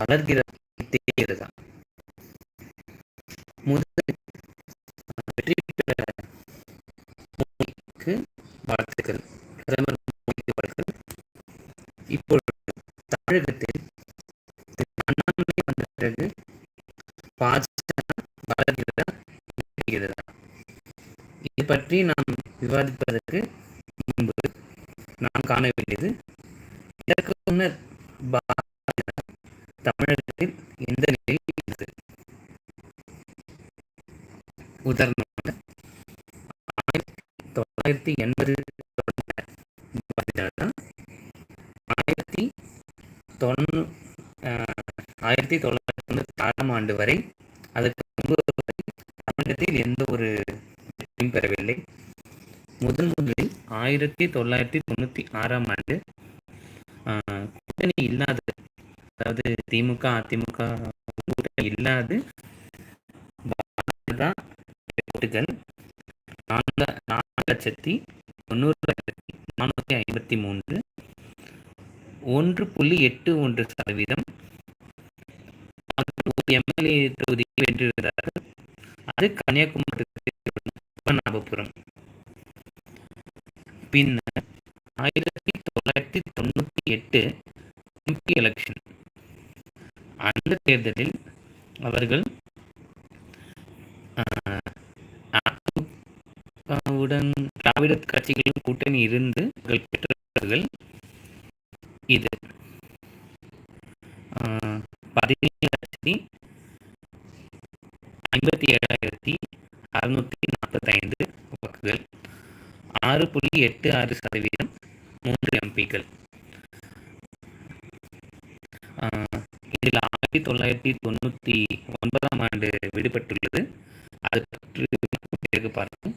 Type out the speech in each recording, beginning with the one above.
வளர்கிறது. முதல் வெற்றி மோடிக்கு வாழ்த்துக்கள் பிரதமர் இப்பொழுது தமிழகத்தில் அண்ணாமலை வந்த பிறகு பாஜக வளர்கிறதா இது பற்றி நாம் விவாதிப்பதற்கு முன்பு நாம் காண வேண்டியது இதற்கு முன்னர் தமிழகத்தில் எந்த நிலையில் இருந்தது உதாரணமாக ஆயிரத்தி தொள்ளாயிரத்தி எண்பது ஆயிரத்தி தொண்ணூ ஆயிரத்தி தொள்ளாயிரத்தி தொண்ணூற்றி ஆறாம் ஆண்டு வரை அதற்கு முன்பு தமிழகத்தில் எந்த ஒரு வெற்றியும் பெறவில்லை. முதன் முதலில் ஆயிரத்தி தொள்ளாயிரத்தி தொண்ணூற்றி ஆறாம் ஆண்டு கூட்டணி இல்லாத அதாவது திமுக அதிமுக கூட்டணி இல்லாது தான் ஓட்டுகள் நான்கு நான்கு லட்சத்தி தொண்ணூறாயிரத்தி நானூற்றி ஐம்பத்தி மூன்று. ஒன்று புள்ளி எட்டு ஒன்று சதவீதம். எம்எல்ஏ தொகுதியை வென்றிருந்தார்கள். அது கன்னியாகுமரி பத்மநாபபுரம் பின்னர் ஆயிரத்தி தொள்ளாயிரத்தி தொண்ணூற்றி எட்டு எம்பி எலெக்ஷன். அந்த தேர்தலில் அவர்கள் திராவிட கட்சிகளின் கூட்டணி இருந்து பெற்றவர்கள் இது. பதினேழு லட்சத்தி ஐம்பத்தி ஏழாயிரத்தி அறுநூற்றி நாற்பத்தைந்து வாக்குகள். ஆறு புள்ளி எட்டு ஆறு சதவீதம் மூன்று எம்பிக்கள். இதில் ஆயிரத்தி தொள்ளாயிரத்தி தொண்ணூற்றி ஒன்பதாம் ஆண்டு விடுபட்டுள்ளது. அது பற்றி பிறகு பார்ப்போம்.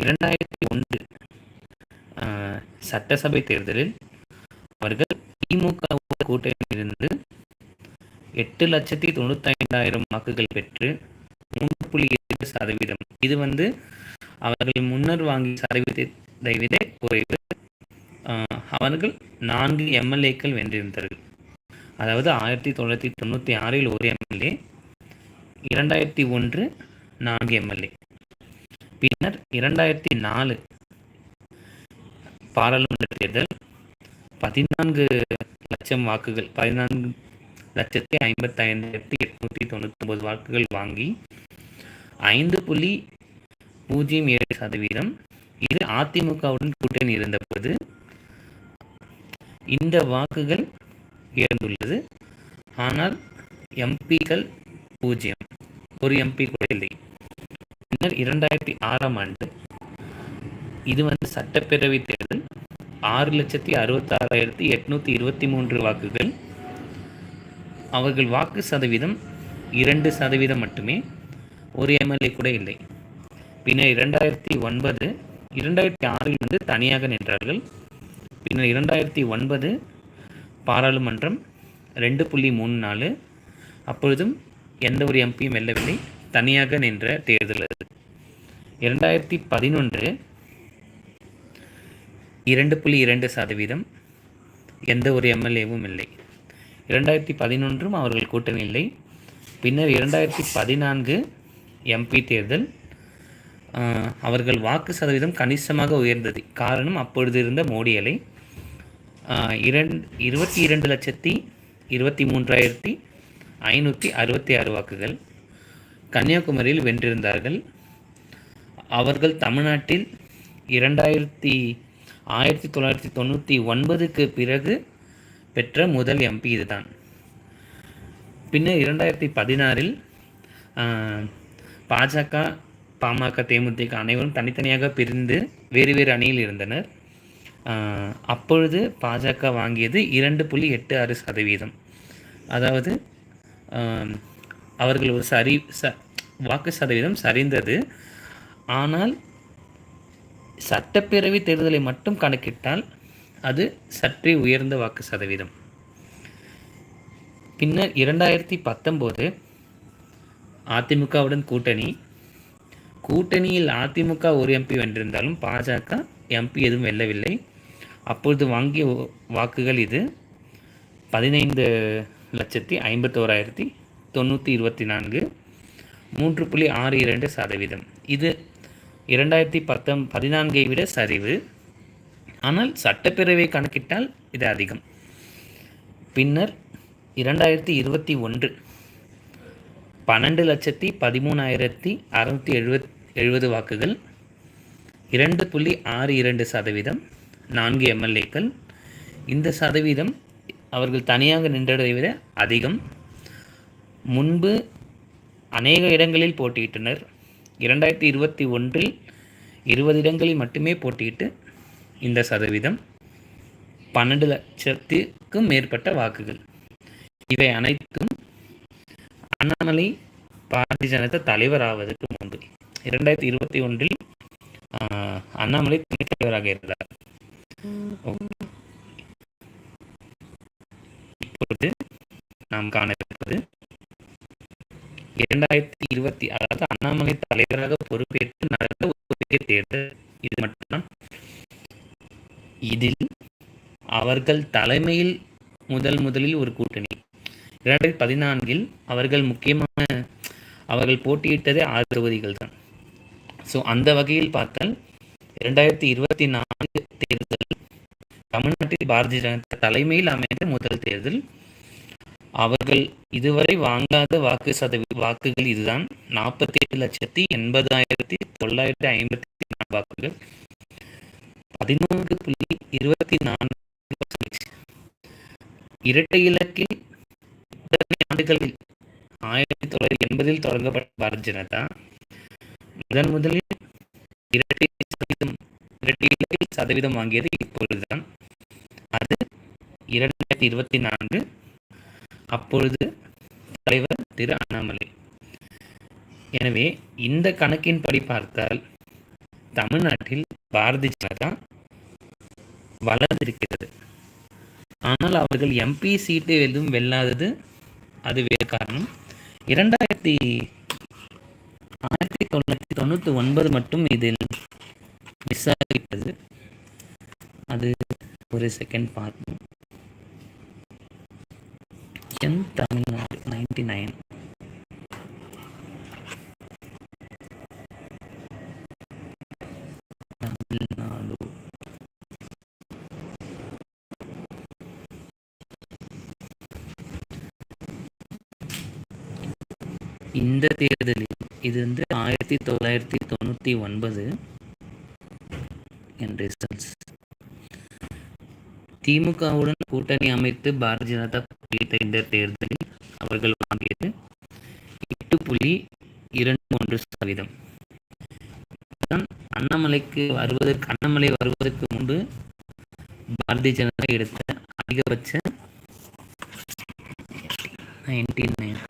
இரண்டாயிரத்தி ஒன்று சட்டசபை தேர்தலில் அவர்கள் திமுக கூட்டணியிலிருந்து எட்டு லட்சத்தி தொண்ணூத்தைந்தாயிரம் வாக்குகள் பெற்று மூன்று புள்ளி ஏழு சதவீதம். இது வந்து அவர்கள் முன்னர் வாங்கிய சதவீதத்தை விட குறைவு. அவர்கள் நான்கு எம்எல்ஏக்கள் வென்றிருந்தார்கள். அதாவது ஆயிரத்தி தொள்ளாயிரத்தி தொண்ணூற்றி ஆறில் ஒரு எம்எல்ஏ இரண்டாயிரத்தி ஒன்று நான்கு எம்எல்ஏ. பின்னர் இரண்டாயிரத்தி நாலு பாராளுமன்ற தேர்தல் பதினான்கு லட்சம் வாக்குகள் பதினான்கு லட்சத்தி ஐம்பத்தி ஐந்தாயிரத்தி எட்நூற்றி தொண்ணூற்றி வாக்குகள் வாங்கி ஐந்து புள்ளி பூஜ்ஜியம் ஏழு சதவீதம். இது அதிமுகவுடன் கூட்டணி இருந்தபோது இந்த வாக்குகள் உயர்ந்துள்ளது. ஆனால் எம்பிக்கள் பூஜ்ஜியம் ஒரு எம்பி கூட இல்லை. பின்னர் இரண்டாயிரத்தி ஆறாம் ஆண்டு இது வந்து சட்டப்பேரவை தேர்தல். ஆறு லட்சத்தி அறுபத்தாறாயிரத்தி எட்நூற்றி இருபத்தி மூன்று வாக்குகள். அவர்கள் வாக்கு சதவீதம் இரண்டு சதவீதம் மட்டுமே. ஒரு எம்எல்ஏ கூட இல்லை. பின்னர் இரண்டாயிரத்தி ஒன்பது இரண்டாயிரத்தி ஆறில் வந்து தனியாக நின்றார்கள். பின்னர் இரண்டாயிரத்தி ஒன்பது பாராளுமன்றம் ரெண்டு புள்ளி மூணு நாலு. அப்பொழுதும் எந்த ஒரு எம்பியும் வெல்லவில்லை. தனியாக நின்ற தேர்தல் அது. இரண்டாயிரத்தி பதினொன்று இரண்டு புள்ளி இரண்டு சதவீதம் எந்த ஒரு எம்எல்ஏவும் இல்லை. இரண்டாயிரத்தி பதினொன்றும் அவர்கள் கூட்டணி இல்லை. பின்னர் இரண்டாயிரத்தி பதினான்கு எம்பி தேர்தல் அவர்கள் வாக்கு சதவீதம் கணிசமாக உயர்ந்தது. காரணம் அப்பொழுது இருந்த மோடி அலை இரண்டு இருபத்தி இரண்டு லட்சத்தி இருபத்தி மூன்றாயிரத்தி ஐநூற்றி அறுபத்தி ஆறு வாக்குகள். கன்னியாகுமரியில் வென்றிருந்தார்கள். அவர்கள் தமிழ்நாட்டில் இரண்டாயிரத்தி ஆயிரத்தி தொள்ளாயிரத்தி தொண்ணூற்றி ஒன்பதுக்கு பிறகு பெற்ற முதல் எம்பி இதுதான். பின்னர் இரண்டாயிரத்தி பதினாறில் பாஜக பாமக தேமுதிக அனைவரும் தனித்தனியாக பிரிந்து வேறு வேறு அணியில் இருந்தனர். அப்பொழுது பாஜக வாங்கியது இரண்டு புள்ளி எட்டு ஆறு சதவீதம். அதாவது அவர்கள் ஒரு சரி ச வாக்கு சதவீதம் சரிந்தது. ஆனால் சட்டப்பேரவை தேர்தலை மட்டும் கணக்கிட்டால் அது சற்றே உயர்ந்த வாக்கு சதவீதம். பின்னர் இரண்டாயிரத்தி பத்தொம்போது அதிமுகவுடன் கூட்டணி கூட்டணியில் அதிமுக ஒரு எம்பி வென்றிருந்தாலும் பாஜக எம்பி எதுவும் வெல்லவில்லை. அப்பொழுது வாங்கிய வாக்குகள் இது பதினைந்து லட்சத்தி ஐம்பத்தோராயிரத்தி தொண்ணூற்றி இருபத்தி நான்கு மூன்று புள்ளி ஆறு இரண்டு சதவீதம். இது இரண்டாயிரத்தி பத்தொம் பதினான்கை விட சரிவு. ஆனால் சட்டப்பேரவை கணக்கிட்டால் இது அதிகம். பின்னர் இரண்டாயிரத்தி இருபத்தி ஒன்று பன்னெண்டு லட்சத்தி பதிமூணாயிரத்தி அறுநூற்றி எழுபத் எழுபது வாக்குகள் இரண்டு புள்ளி ஆறு இரண்டு சதவீதம் நான்கு எம்எல்ஏக்கள். இந்த சதவீதம் அவர்கள் தனியாக நின்றதை விட அதிகம். முன்பு அநேக இடங்களில் போட்டியிட்டனர். இரண்டாயிரத்தி இருபத்தி ஒன்றில் இருபது இடங்களில் மட்டுமே போட்டியிட்டு இந்த சதவீதம் பன்னெண்டு லட்சத்திற்கும் மேற்பட்ட வாக்குகள். இவை அனைத்தும் அண்ணாமலை பாரதிய ஜனதா தலைவர் ஆவதற்கு முன்பு. இரண்டாயிரத்தி இருபத்தி ஒன்றில் அண்ணாமலை துணைத் தலைவராக இருந்தார். இப்பொழுது நாம் காண இருப்பது இரண்டாயிரத்தி இருபத்தி அதாவது அண்ணாமலை தலைவராக பொறுப்பேற்று நடந்த ஒரு தேர்தல். இது மட்டும்தான். இதில் அவர்கள் தலைமையில் முதல் முதலில் ஒரு கூட்டணி. இரண்டாயிரத்தி பதினான்கில் அவர்கள் முக்கியமான அவர்கள் போட்டியிட்டதே ஆறு தொகுதிகள் தான். ஸோ அந்த வகையில் பார்த்தால் இரண்டாயிரத்தி இருபத்தி நான்கு தேர்தல் தமிழ்நாட்டில் பாரதிய ஜனதா தலைமையில் அமைந்த முதல் தேர்தல். அவர்கள் இதுவரை வாங்காத வாக்கு சதவீ வாக்குகள் இதுதான். நாற்பத்தி எட்டு லட்சத்தி எண்பதாயிரத்தி தொள்ளாயிரத்தி ஐம்பத்தி நாலு வாக்குகள். பதினொன்று புள்ளி இருபத்தி நான்கு இரட்டை இலக்கில் ஆண்டுகளில் ஆயிரத்தி தொள்ளாயிரத்தி எண்பதில் தொடங்கப்பட்ட பாரத் ஜனதா. முதன் முதலில் இரட்டை சதவீதம் இரட்டை இலக்கில் சதவீதம் வாங்கியது இப்பொழுதுதான். அது இரண்டாயிரத்தி இருபத்தி நான்கு அப்பொழுது தலைவர் திரு அண்ணாமலை. எனவே இந்த கணக்கின்படி பார்த்தால் தமிழ்நாட்டில் பாரதிய ஜனதா வளர்ந்திருக்கிறது. ஆனால் அவர்கள் எம்பி சீட்டு எதுவும் வெல்லாதது அது வேறு காரணம். இரண்டாயிரத்தி ஆயிரத்தி தொள்ளாயிரத்தி தொண்ணூற்றி ஒன்பது மட்டும் இதில் மிஸ் ஆகிவிட்டது. அது ஒரு செகண்ட் பார்ப்போம். என் தமிழ்நாடு நைன்டி நைன் தமிழ்நாடு இந்த தேர்தலில் இது வந்து ஆயிரத்தி தொள்ளாயிரத்தி தொண்ணூற்றி ஒன்பது என் ரிசல்ட்ஸ் திமுகவுடன் கூட்டணி அமைத்து பாரதிய ஜனதா உள்ளிட்ட இந்த தேர்தலில் அவர்கள் வாங்கியது எட்டு புள்ளி இரண்டு ஒன்று சதவீதம். அண்ணாமலைக்கு வருவதற்கு அண்ணாமலை வருவதற்கு முன்பு பாரதிய ஜனதா எடுத்த அதிகபட்ச நைன்டி நைன்.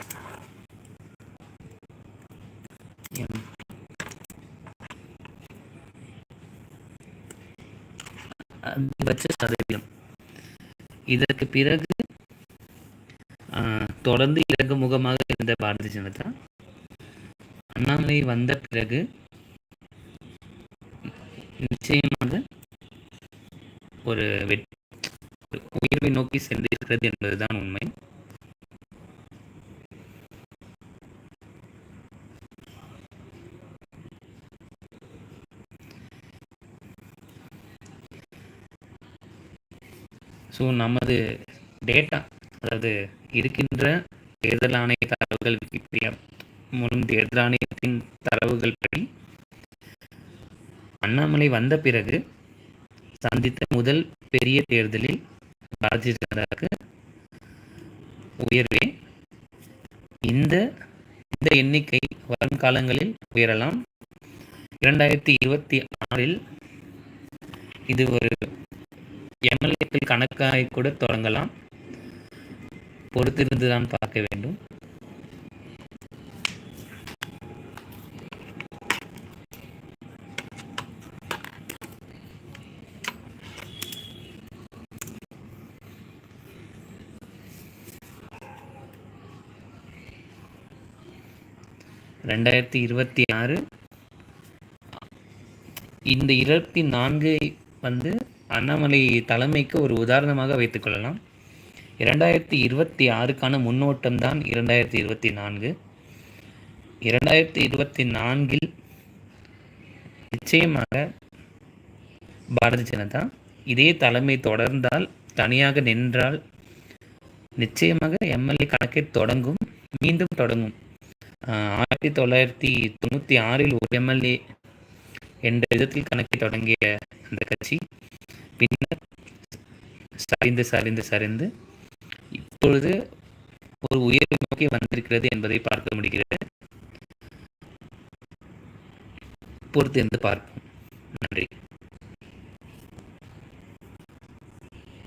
அதிகபட்ச சதவீதம். இதற்கு பிறகு தொடர்ந்து முகமாக இருந்த பாரதிய ஜனதா அண்ணாமலை வந்த பிறகு நிச்சயமாக ஒரு உயர்வை நோக்கி சென்றிருக்கிறது என்பதுதான் உண்மை. ஸோ நமது டேட்டா அதாவது இருக்கின்ற தேர்தல் ஆணைய தரவுகள் விக்கிபீடியா மூலம் தேர்தல் ஆணையத்தின் தரவுகள் படி அண்ணாமலை வந்த பிறகு சந்தித்த முதல் பெரிய தேர்தலில் பாரதிய ஜனதாவுக்கு உயர்வே. இந்த இந்த எண்ணிக்கை வரும் காலங்களில் உயரலாம். இரண்டாயிரத்தி இருபத்தி ஆறில் இது ஒரு எம்எல்ஏக்கள் கணக்காக கூட தொடங்கலாம். பொறுத்திருந்து தான் பார்க்க வேண்டும். ரெண்டாயிரத்தி இருபத்தி ஆறு இந்த இருபத்தி நான்கு வந்து அண்ணாமலை தலைமைக்கு ஒரு உதாரணமாக வைத்துக்கொள்ளலாம் இரண்டாயிரத்தி இருபத்தி ஆறுக்கான முன்னோட்டம் தான் இரண்டாயிரத்தி இருபத்தி நான்கு. இரண்டாயிரத்தி இருபத்தி நான்கில் நிச்சயமாக பாரதிய ஜனதா இதே தலைமை தொடர்ந்தால் தனியாக நின்றால் நிச்சயமாக எம்எல்ஏ கணக்கை தொடங்கும் மீண்டும் தொடங்கும். ஆஹ் ஆயிரத்தி தொள்ளாயிரத்தி தொண்ணூற்றி ஆறில் ஒரு எம்எல்ஏ என்ற விதத்தில் கணக்கை தொடங்கிய அந்த கட்சி. பின்னர் சரிந்து சரிந்து சரிந்து இப்பொழுது ஒரு உயர்வு நோக்கி வந்திருக்கிறது என்பதை பார்க்க முடிகிறது. பொறுத்து என்று பார்ப்போம். நன்றி.